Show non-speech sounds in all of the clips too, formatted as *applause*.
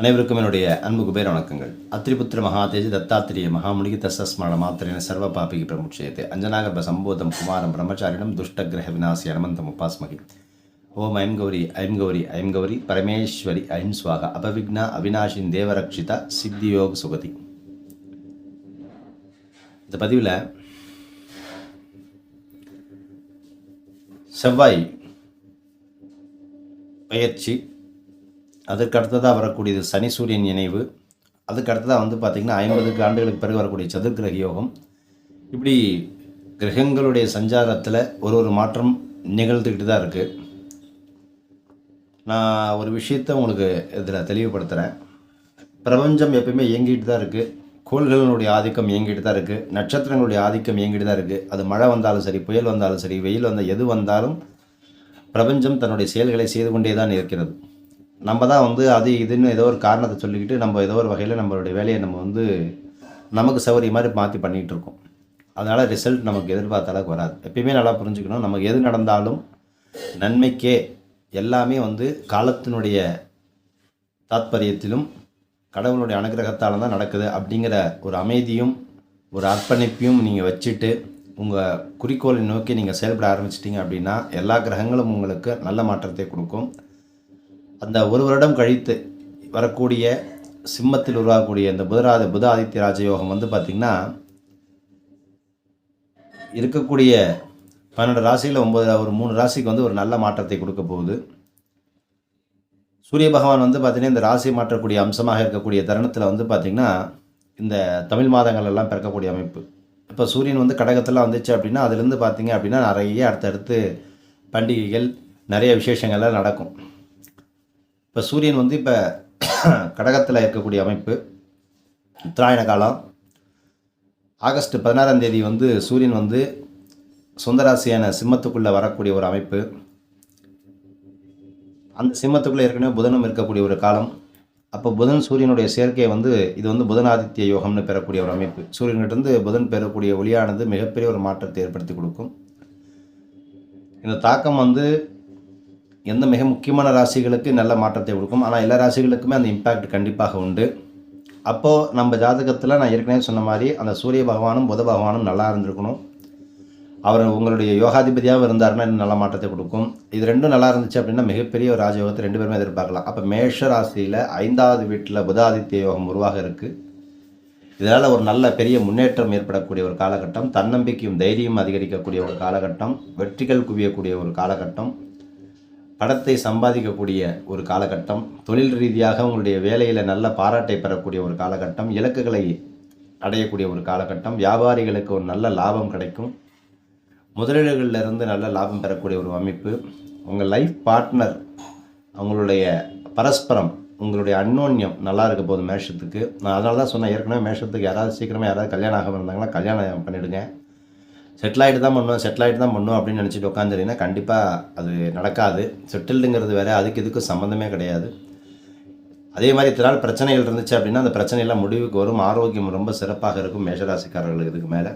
அனைவருக்கும் என்னுடைய அன்பு குபேர வணக்கங்கள். அத்திரிபுத்திர மகாதேஜி தத்தாத்திரிய மகாமுனிகி தசஸ்மரண மாத்திரேன சர்வ பாபிகி பிரமுட்சயத்தை அஞ்சனாகர்ப சம்போதம் குமாரம் பிரம்மச்சாரிடம் துஷ்டகிரக விநாசி அனமந்தம் உபாஸ்மகி. ஓம் ஐம் கௌரி ஐம் கௌரி ஐம் கௌரி பரமேஸ்வரி ஐம் சுவாக அபவிக்னா அவினாஷின் தேவரக்ஷிதா சித்தியோக சுகதி. இந்த பதிவில் செவ்வாய் பயிற்சி அதுக்கு அடுத்ததாக வரக்கூடியது சனி சூரியன் இணைவு. அதுக்கு அடுத்ததாக வந்து பார்த்திங்கன்னா ஐம்பதுக்கு ஆண்டுகளுக்கு பிறகு வரக்கூடிய சதுர்கிரக யோகம். இப்படி கிரகங்களுடைய சஞ்சாரத்தில் ஒரு ஒரு மாற்றம் நிகழ்ந்துக்கிட்டு தான் இருக்குது நான் ஒரு விஷயத்த உங்களுக்கு இதில் தெளிவுபடுத்துகிறேன் பிரபஞ்சம் எப்பயுமே இயங்கிட்டு தான் இருக்குது கோள்களினுடைய ஆதிக்கம் இயங்கிட்டு தான் இருக்குது நட்சத்திரங்களுடைய ஆதிக்கம் இயங்கிட்டு தான் இருக்குது அது மழை வந்தாலும் சரி புயல் வந்தாலும் சரி வெயில் வந்தால் எது வந்தாலும் பிரபஞ்சம் தன்னுடைய செயல்களை செய்து கொண்டே தான் இருக்கிறது. நம்ம தான் வந்து அது இதுன்னு ஏதோ ஒரு காரணத்தை சொல்லிக்கிட்டு நம்ம ஏதோ ஒரு வகையில் நம்மளுடைய வேலையை நம்ம வந்து நமக்கு சௌகரியம் மாதிரி மாற்றி பண்ணிகிட்டு இருக்கோம். அதனால் ரிசல்ட் நமக்கு எதிர்பார்த்த அளவுக்கு வராது. எப்பயுமே நல்லா புரிஞ்சுக்கணும். நமக்கு எது நடந்தாலும் நன்மைக்கே எல்லாமே வந்து காலத்தினுடைய தாத்பரியத்திலும் கடவுளுடைய அனுகிரகத்தால் தான் நடக்குது அப்படிங்கிற ஒரு அமைதியும் ஒரு அர்ப்பணிப்பையும் நீங்கள் வச்சுட்டு உங்கள் குறிக்கோளை நோக்கி நீங்கள் செயல்பட ஆரம்பிச்சிட்டிங்க அப்படின்னா எல்லா கிரகங்களும் உங்களுக்கு நல்ல மாற்றத்தை கொடுக்கும். அந்த ஒரு வருடம் கழித்து வரக்கூடிய சிம்மத்தில் உருவாகக்கூடிய இந்த புதராத புத ஆதித்ய ராஜயோகம் வந்து பார்த்திங்கன்னா இருக்கக்கூடிய பன்னெண்டு ராசியில் ஒம்பது ஒரு மூணு ராசிக்கு வந்து ஒரு நல்ல மாற்றத்தை கொடுக்க போகுது. சூரிய பகவான் வந்து பார்த்திங்கன்னா இந்த ராசி மாற்றக்கூடிய அம்சமாக இருக்கக்கூடிய தருணத்தில் வந்து பார்த்திங்கன்னா இந்த தமிழ் மாதங்கள் எல்லாம் பிறக்கக்கூடிய அமைப்பு. இப்போ சூரியன் வந்து கடகத்தில் வந்துச்சு அப்படின்னா அதுலேருந்து பார்த்திங்க அப்படின்னா நிறைய அடுத்தடுத்து பண்டிகைகள் நிறைய விசேஷங்கள்லாம் நடக்கும். இப்போ சூரியன் வந்து இப்போ *coughs* கடகத்தில் இருக்கக்கூடிய அமைப்பு உத்தராயண காலம். ஆகஸ்ட் பதினாறாம் தேதி வந்து சூரியன் வந்து சொந்தராசியான சிம்மத்துக்குள்ளே வரக்கூடிய ஒரு அமைப்பு. அந்த சிம்மத்துக்குள்ளே ஏற்கனவே புதனும் இருக்கக்கூடிய ஒரு காலம். அப்போ புதன் சூரியனுடைய சேர்க்கையை வந்து இது வந்து புதனாதித்ய யோகம்னு பெறக்கூடிய ஒரு அமைப்பு. சூரியன்கிட்டருந்து புதன் பெறக்கூடிய ஒளியானது மிகப்பெரிய ஒரு மாற்றத்தை ஏற்படுத்தி கொடுக்கும். இந்த தாக்கம் வந்து எந்த மிக முக்கியமான ராசிகளுக்கு நல்ல மாற்றத்தை கொடுக்கும். ஆனால் எல்லா ராசிகளுக்குமே அந்த இம்பேக்ட் கண்டிப்பாக உண்டு. அப்போது நம்ம ஜாதகத்தில் நான் ஏற்கனவே சொன்ன மாதிரி அந்த சூரிய பகவானும் புத பகவானும் நல்லா இருந்திருக்கணும். அவர் உங்களுடைய யோகாதிபதியாக இருந்தாருன்னா நல்ல மாற்றத்தை கொடுக்கும். இது ரெண்டும் நல்லா இருந்துச்சு அப்படின்னா மிகப்பெரிய ஒரு ராஜயோகத்தை ரெண்டு பேருமே எதிர்பார்க்கலாம். அப்போ மேஷ ராசியில் ஐந்தாவது வீட்டில் புதாதித்ய யோகம் உருவாக இருக்குது இதனால் ஒரு நல்ல பெரிய முன்னேற்றம் ஏற்படக்கூடிய ஒரு காலகட்டம். தன்னம்பிக்கையும் தைரியம் அதிகரிக்கக்கூடிய ஒரு காலகட்டம். வெற்றிகள் குவியக்கூடிய ஒரு காலகட்டம். படத்தை சம்பாதிக்கக்கூடிய ஒரு காலகட்டம் தொழில் ரீதியாக உங்களுடைய வேலையில் நல்ல பாராட்டை பெறக்கூடிய ஒரு காலகட்டம் இலக்குகளை அடையக்கூடிய ஒரு காலகட்டம் வியாபாரிகளுக்கு ஒரு நல்ல லாபம் கிடைக்கும். முதலீடுகளில் இருந்து நல்ல லாபம் பெறக்கூடிய ஒரு அமைப்பு. உங்கள் லைஃப் பார்ட்னர் அவங்களுடைய பரஸ்பரம் உங்களுடைய அன்னோன்யம் நல்லா இருக்க போகுது மேஷத்துக்கு. நான் அதனால தான் சொன்னேன் ஏற்கனவே மேஷத்துக்கு யாராவது சீக்கிரமாக யாராவது கல்யாணம் ஆகாம இருந்தாங்கன்னா கல்யாணம் பண்ணிவிடுங்க செட்டில் ஆகிட்டு தான் பண்ணுவோம் செட்டில் ஆகிட்டு தான் பண்ணுவோம் அப்படின்னு நினச்சிட்டு உட்காந்துருந்தீங்கன்னா கண்டிப்பாக அது நடக்காது. செட்டில்டுங்கிறது வேறு அதுக்கு இதுக்கும் சம்மந்தமே கிடையாது. அதே மாதிரி இத்தனால் பிரச்சனைகள் இருந்துச்சு அப்படின்னா அந்த பிரச்சனையெல்லாம் முடிவுக்கு வரும். ஆரோக்கியம் ரொம்ப சிறப்பாக இருக்கும் மேஷராசிக்காரர்களுக்கு இதுக்கு மேலே.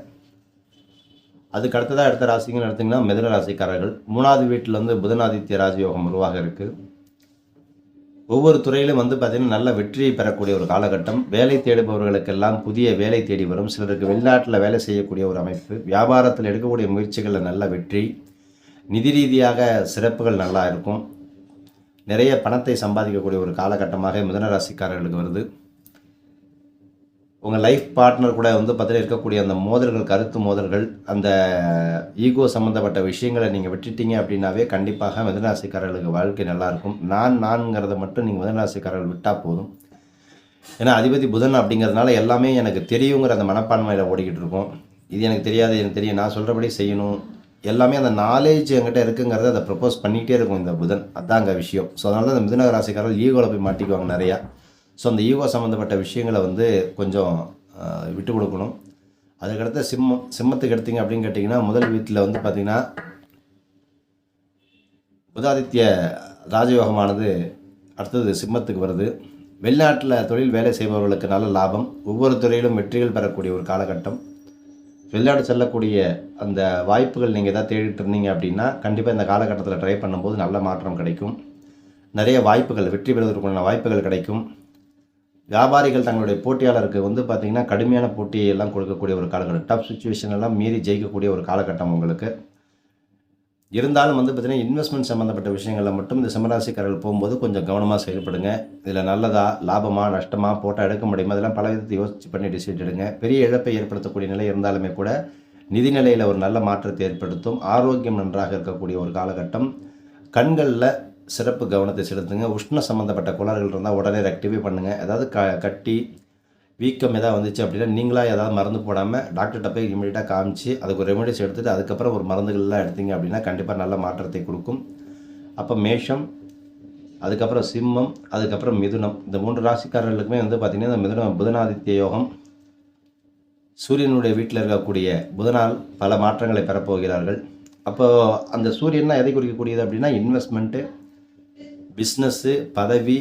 அதுக்கு அடுத்ததாக அடுத்த ராசிங்கன்னு எடுத்திங்கன்னா மிதன ராசிக்காரர்கள் மூணாவது வீட்டில் வந்து புதனாதித்ய ராஜயோகம் உருவாக இருக்குது ஒவ்வொரு துறையிலும் வந்து பார்த்திங்கன்னா நல்ல வெற்றியை பெறக்கூடிய ஒரு காலகட்டம். வேலை தேடுபவர்களுக்கெல்லாம் புதிய வேலை தேடி வரும். சிலருக்கு வெளிநாட்டில் வேலை செய்யக்கூடிய ஒரு அமைப்பு. வியாபாரத்தில் எடுக்கக்கூடிய முயற்சிகளில் நல்ல வெற்றி. நிதி ரீதியாக சிறப்புகள் நல்லா இருக்கும். நிறைய பணத்தை சம்பாதிக்கக்கூடிய ஒரு காலகட்டமாக மிதனராசிக்காரர்களுக்கு வருது. உங்கள் லைஃப் பார்ட்னர் கூட வந்து பார்த்தீங்கன்னா இருக்கக்கூடிய அந்த மோதல்கள் கருத்து மோதல்கள் அந்த ஈகோ சம்மந்தப்பட்ட விஷயங்களை நீங்கள் விட்டுட்டீங்க அப்படின்னாவே கண்டிப்பாக மிதனராசிக்காரர்களுக்கு வாழ்க்கை நல்லாயிருக்கும் நான் நான்ங்கிறத மட்டும் நீங்கள் மிதனராசிக்காரர்கள் விட்டால் போதும். ஏன்னா அதிபதி புதன் அப்படிங்கிறதுனால எல்லாமே எனக்கு தெரியுங்கிற அந்த மனப்பான்மையில் ஓடிக்கிட்டு இருக்கும். இது எனக்கு தெரியாது எனக்கு தெரியும் நான் சொல்கிறபடி செய்யணும். எல்லாமே அந்த நாலேஜ் என்கிட்ட இருக்குங்கிறத அதை ப்ரப்போஸ் பண்ணிகிட்டே இருக்கும் இந்த புதன். அதாங்க விஷயம். ஸோ அதனால தான் இந்த மிதுன ராசிக்காரர்கள் ஈகோவில் போய் மாட்டிக்குவாங்க நிறையா. ஸோ அந்த ஈகோ சம்மந்தப்பட்ட விஷயங்களை வந்து கொஞ்சம் விட்டு கொடுக்கணும். அதுக்கடுத்த சிம்மம் சிம்மத்துக்கு எடுத்தீங்க அப்படின்னு கேட்டிங்கன்னா முதல் வீட்டில் வந்து பார்த்திங்கன்னா உதாதித்ய ராஜயோகமானது அடுத்தது சிம்மத்துக்கு வருது. வெளிநாட்டில் தொழில் வேலை செய்பவர்களுக்கு நல்ல லாபம். ஒவ்வொரு துறையிலும் வெற்றிகள் பெறக்கூடிய ஒரு காலகட்டம். வெளிநாடு செல்லக்கூடிய அந்த வாய்ப்புகள் நீங்கள் எதாவது தேடிட்டு இருந்தீங்க அப்படின்னா கண்டிப்பாக இந்த காலகட்டத்தில் ட்ரை பண்ணும்போது நல்ல மாற்றம் கிடைக்கும். நிறைய வாய்ப்புகள் வெற்றி பெறுவதற்குண்டான வாய்ப்புகள் கிடைக்கும். வியாபாரிகள் தங்களுடைய போட்டியாளருக்கு வந்து பார்த்திங்கன்னா கடுமையான போட்டியை எல்லாம் கொடுக்கக்கூடிய ஒரு காலகட்டம். டஃப் சுச்சுவேஷன் எல்லாம் மீறி ஜெயிக்கக்கூடிய ஒரு காலகட்டம் உங்களுக்கு. இருந்தாலும் வந்து பார்த்திங்கன்னா இன்வெஸ்ட்மெண்ட் சம்மந்தப்பட்ட விஷயங்களில் மட்டும் இந்த சிம்மராசிக்காரர்கள் போகும்போது கொஞ்சம் கவனமாக செயல்படுங்க. இதில் நல்லதா லாபமாக நஷ்டமாக போட்டால் எடுக்க முடியுமா? அதெல்லாம் பல விதத்தை யோசிச்சு பண்ணி டிசிட் எடுங்க. பெரிய இழப்பை ஏற்படுத்தக்கூடிய நிலை இருந்தாலுமே கூட நிதி நிலையில் ஒரு நல்ல மாற்றத்தை ஏற்படுத்தும். ஆரோக்கியம் நன்றாக இருக்கக்கூடிய ஒரு காலகட்டம். கண்களில் சிறப்பு கவனத்தை செலுத்துங்க. உஷ்ண சம்மந்தப்பட்ட குளறுகள் இருந்தால் உடனே ரெக்டிஃபை பண்ணுங்கள் ஏதாவது க கட்டி வீக்கம் எதாவது வந்துச்சு அப்படின்னா நீங்களாக ஏதாவது மருந்து போடாமல் டாக்டர்கிட்ட போய் இமீடியட்டாக காமிச்சு அதுக்கு ஒரு ரெமெடிஸ் எடுத்துகிட்டு அதுக்கப்புறம் ஒரு மருந்துகள்லாம் எடுத்தீங்க அப்படின்னா கண்டிப்பாக நல்ல மாற்றத்தை கொடுக்கும். அப்போ மேஷம் அதுக்கப்புறம் சிம்மம் அதுக்கப்புறம் மிதுனம். இந்த மூன்று ராசிக்காரர்களுக்குமே வந்து பார்த்திங்கன்னா இந்த மிதுனம் புதனாதித்ய யோகம். சூரியனுடைய வீட்டில் இருக்கக்கூடிய புதனால் பல மாற்றங்களை பெறப்போகிறார்கள். அப்போது அந்த சூரியன்னா எதை குறிக்கக்கூடியது அப்படின்னா இன்வெஸ்ட்மெண்ட்டு பிஸ்னஸ்ஸு பதவி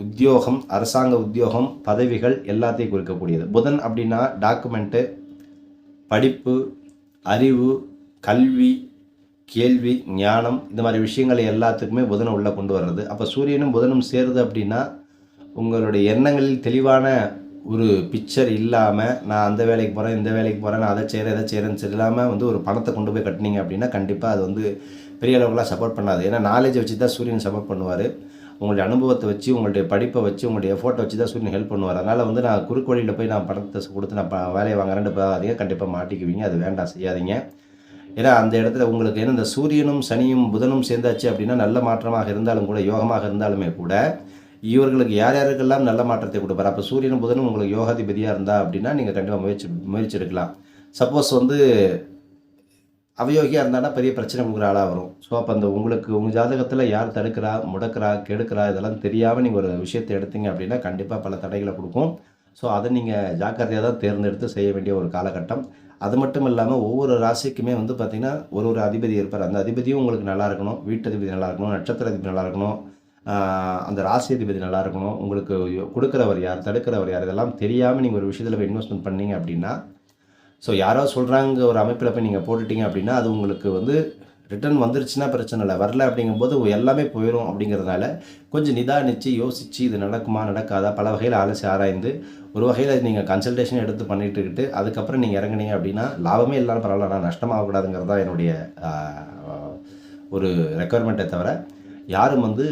உத்தியோகம் அரசாங்க உத்தியோகம் பதவிகள் எல்லாத்தையும் குறிக்கக்கூடியது. புதன் அப்படின்னா டாக்குமெண்ட்டு படிப்பு அறிவு கல்வி கேள்வி ஞானம் இந்த மாதிரி விஷயங்களை எல்லாத்துக்குமே புதனை உள்ளே கொண்டு வர்றது. அப்போ சூரியனும் புதனும் சேருது அப்படின்னா உங்களுடைய எண்ணங்களில் தெளிவான ஒரு பிக்சர் இல்லாமல் நான் அந்த வேலைக்கு போகிறேன் இந்த வேலைக்கு போகிறேன் நான் அதை செய்கிறேன் இதை செய்கிறேன்னு சரி இல்லாமல் வந்து ஒரு பணத்தை கொண்டு போய் கட்டினீங்க அப்படின்னா கண்டிப்பாக அது வந்து பெரிய அளவுக்குலாம் சப்போர்ட் பண்ணாது. ஏன்னா நாலேஜை வச்சு தான் சூரியன் சப்போர்ட் பண்ணுவார். உங்களுடைய அனுபவத்தை வச்சு உங்களுடைய படிப்பை வச்சு உங்களுடைய எஃபோர்ட்டை வச்சு தான் சூரியன் ஹெல்ப் பண்ணுவார். அதனால் வந்து நான் குறுக்கு வழியில் போய் நான் பணத்தை கொடுத்து நான் வேலையை வாங்குறேன்னு போகாதீங்க. கண்டிப்பாக மாட்டிக்குவீங்க. அது வேண்டாம். செய்யாதீங்க. ஏன்னா அந்த இடத்துல உங்களுக்கு ஏன்னா இந்த சூரியனும் சனியும் புதனும் சேர்ந்தாச்சு அப்படின்னா நல்ல மாற்றமாக இருந்தாலும் கூட யோகமாக இருந்தாலுமே கூட இவர்களுக்கு யார் யாருக்கெல்லாம் நல்ல மாற்றத்தை கொடுப்பார்? அப்போ சூரியனும் புதனும் உங்களுக்கு யோகாதிபதியாக இருந்தா அப்படின்னா நீங்கள் கண்டிப்பாக முயற்சி முயற்சி எடுக்கலாம். சப்போஸ் வந்து அவயோகியாக இருந்தானா பெரிய பிரச்சனை கொடுக்குற ஆளாக வரும். ஸோ அப்போ அந்த உங்களுக்கு உங்கள் ஜாதகத்தில் யார் தடுக்கிறா முடக்கிறா கெடுக்கிறா இதெல்லாம் தெரியாமல் நீங்கள் ஒரு விஷயத்தை எடுத்தீங்க அப்படின்னா கண்டிப்பாக பல தடைகளை கொடுக்கும். ஸோ அதை நீங்கள் ஜாக்கிரதையாக தான் தேர்ந்தெடுத்து செய்ய வேண்டிய ஒரு காலகட்டம். அது மட்டும் இல்லாமல் ஒவ்வொரு ராசிக்குமே வந்து பார்த்திங்கன்னா ஒரு ஒரு அதிபதி இருப்பார். அந்த அதிபதியும் உங்களுக்கு நல்லா இருக்கணும். வீட்டு அதிபதி நல்லா இருக்கணும். நட்சத்திர அதிபதி நல்லா இருக்கணும். அந்த ராசி அதிபதி நல்லா இருக்கணும். உங்களுக்கு கொடுக்குறவர் யார் தடுக்கிறவர் யார் இதெல்லாம் தெரியாமல் நீங்கள் ஒரு விஷயத்தில் இன்வெஸ்ட்மெண்ட் பண்ணீங்க அப்படின்னா ஸோ யாரோ சொல்கிறாங்க ஒரு அமைப்பில் போய் நீங்கள் போட்டுட்டீங்க அப்படின்னா அது உங்களுக்கு வந்து ரிட்டர்ன் வந்துருச்சுன்னா பிரச்சனை இல்லை. வரல அப்படிங்கும்போது எல்லாமே போயிடும் அப்படிங்கிறதுனால கொஞ்சம் நிதானித்து யோசித்து இது நடக்குமா நடக்காதா பல வகையில் ஆலோசி ஆராய்ந்து ஒரு வகையில் நீங்கள் கன்சல்டேஷன் எடுத்து பண்ணிட்டுக்கிட்டு அதுக்கப்புறம் நீங்கள் இறங்குனீங்க அப்படின்னா லாபமே இல்லாமல் பரவாயில்ல. ஆனால் நஷ்டமாகக்கூடாதுங்கிறது தான் என்னுடைய ஒரு ரெக்குவயர்மெண்ட்டை தவிர யாரும் வந்து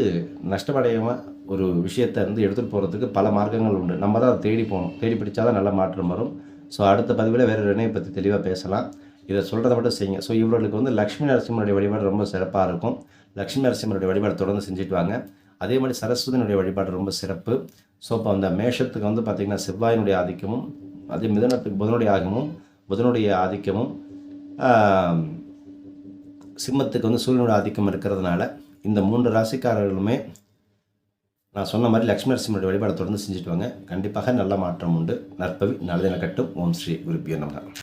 நஷ்டமடையாமல் ஒரு விஷயத்தை வந்து எடுத்துகிட்டு போகிறதுக்கு பல மார்க்கங்கள் உண்டு. நம்ம தான் அதை தேடி போகணும். தேடி பிடிச்சாதான் நல்ல மாற்றம் வரும். ஸோ அடுத்த பதிவில் வேறு ரெண்டையும் பற்றி தெளிவாக பேசலாம். இதை சொல்கிறத மட்டும் செய்யுங்க. ஸோ இவர்களுக்கு வந்து லக்ஷ்மி நரசிம்மனுடைய வழிபாடு ரொம்ப சிறப்பாக இருக்கும். லக்ஷ்மி நரசிம்மனுடைய வழிபாடு தொடர்ந்து செஞ்சுட்டு வாங்க. அதே மாதிரி சரஸ்வதியினுடைய வழிபாடு ரொம்ப சிறப்பு. ஸோ இப்போ அந்த மேஷத்துக்கு வந்து பார்த்திங்கன்னா செவ்வாயினுடைய ஆதிக்கமும் அதே மிதனத்துக்கு புதனுடைய ஆகமும் புதனுடைய ஆதிக்கமும் சிம்மத்துக்கு வந்து சூரியனுடைய ஆதிக்கம் இருக்கிறதுனால இந்த மூன்று ராசிக்காரர்களுமே நான் சொன்ன மாதிரி லக்ஷ்மி நரசிம்மனுடைய வழிபாடு தொடர்ந்து செஞ்சுட்டு வாங்க. கண்டிப்பாக நல்ல மாற்றம் உண்டு. நற்பவி நல்லதின கட்டும். ஓம் ஸ்ரீ குருபியோ நமக.